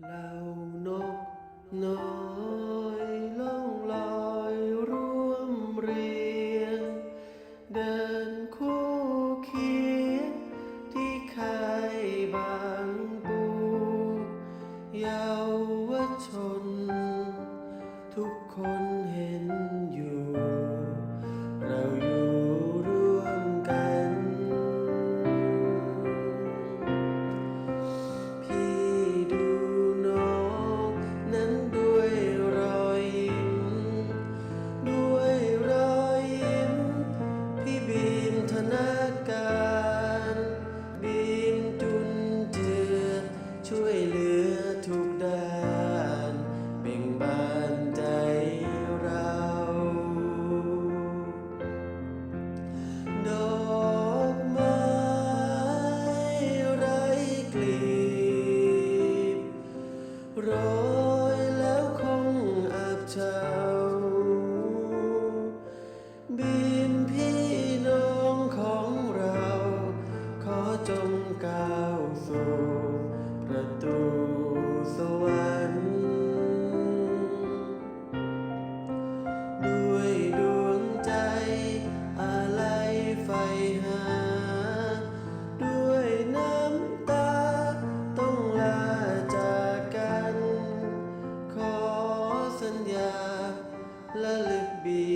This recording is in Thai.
เหล่านกน้อยล่องลอยร่วมเรียง เดินคู่เคียงที่คายบางปูเยาวชน ทุกคน ร้อยแล้วคงอาบเจ้า บีมพี่น้องของเรา ขอจงก้าวสู่ ญาและลึกบี